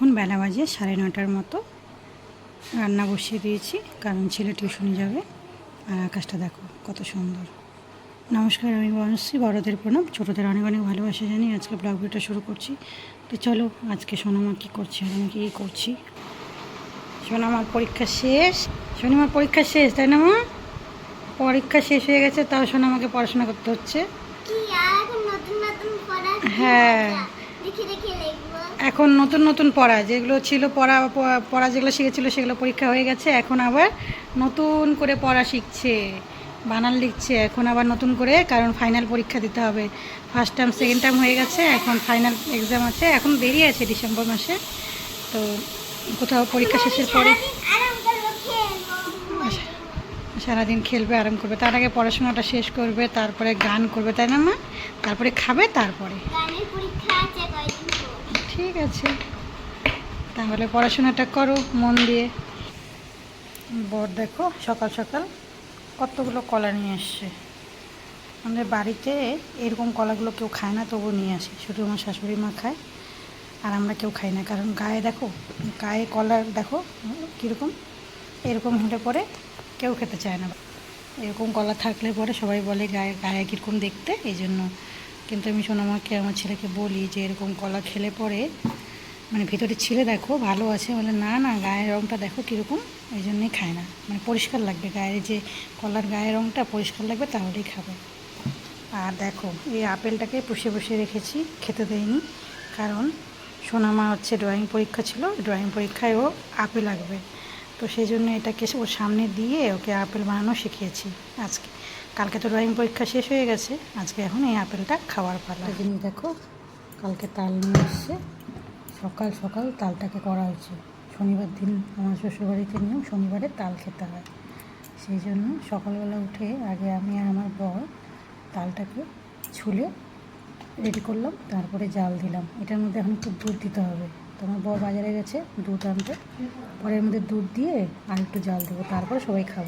এখন বেলা বাজে সাড়ে নটার মতো। রান্না বসিয়ে দিয়েছি কারণ ছেলে টিউশনে যাবে। আর আকাশটা দেখো কত সুন্দর। নমস্কার আমি বনশ্রী বড়দের প্রণাম। ছোটোদের অনেক অনেক ভালোবাসা জানি আজকে ব্লগ ভিডিওটা শুরু করছি। তো চলো আজকে সোনামা কী করছে আর আমি কী করছি? সোনামার পরীক্ষা শেষ। সোনামার পরীক্ষা শেষ তাই না মা? পরীক্ষা শেষ হয়ে গেছে তাও সোনামাকে পড়াশোনা করতে হচ্ছে। হ্যাঁ। এখন নতুন নতুন পড়া যেগুলো ছিল পড়া পড়া যেগুলো শিখেছিল সেগুলো পরীক্ষা হয়ে গেছে এখন আবার নতুন করে পড়া শিখছে বানান লিখছে এখন আবার নতুন করে কারণ ফাইনাল পরীক্ষা দিতে হবে। ফার্স্ট টার্ম সেকেন্ড টার্ম হয়ে গেছে এখন ফাইনাল এক্সাম আছে এখন দেরি আছে ডিসেম্বর মাসে তো কোথাও পরীক্ষা শেষের পরে সারাদিন খেলবে। আরাম করবে তার আগে পড়াশোনাটা শেষ করবে তারপরে গান করবে তাই না মা? তারপরে খাবে তারপরে। ঠিক আছে। তাহলে পড়াশোনাটা করো মন দিয়ে। বর দেখো সকাল সকাল কতগুলো কলা নিয়ে আসছে। আমাদের বাড়িতে এরকম কলাগুলো কেউ খায় না তবু নিয়ে আসে। শুধু আমার শাশুড়ি মা খায়, আর আমরা কেউ খাই না। কারণ গায়ে দেখো, গায়ে কলা দেখো কীরকম, এরকম হলে পরে কেউ খেতে চায় না। এরকম কলা থাকলে পরে সবাই বলে গায়ে গায়ে কীরকম দেখতে, এই জন্য কিন্তু আমি সোনামাকে, আমার ছেলেকে বলি যে এরকম কলা খেলে পরে মানে ভিতরে ছিলে দেখো, ভালো আছে। বলে, না না, গায়ের রঙটা দেখো কীরকম। এই জন্যই খায় না। মানে পরিষ্কার লাগবে গায়ের যে কলার গায়ের রঙটা পরিষ্কার লাগবে তাহলেই খাবে। আর দেখো, এই আপেলটাকে পুষে পুষে রেখেছি, খেতে দেয়নি কারণ সোনামা হচ্ছে ড্রয়িং পরীক্ষা ছিল ড্রয়িং পরীক্ষায় ও আপেল আঁকবে তো সেই জন্য এটাকে ওর সামনে দিয়ে ওকে আপেল বানানো শিখিয়েছি আজকে। কালকে তো ড্রয়িং পরীক্ষা শেষ হয়ে গেছে, আজকে এখন এই আপেলটা খাওয়ার পালা। জিনিস দেখো, কালকে তাল নিয়ে এসছে। সকাল সকাল তালটাকে করা হয়েছে। শনিবার দিন আমার শ্বশুরবাড়িতে নিয়েও শনিবারে তাল খেতে হয়। সেই জন্য সকালবেলা উঠে আগে আমি আর আমার বর তালটাকে ছুলে রেডি করলাম, তারপরে জাল দিলাম। এটার মধ্যে এখন একটু দুধ দিতে হবে। তো আমার বর বাজারে গেছে দুধ আনতে। পরের মধ্যে দুধ দিয়ে আর একটু জাল দেবো, তারপরে সবাই খাব।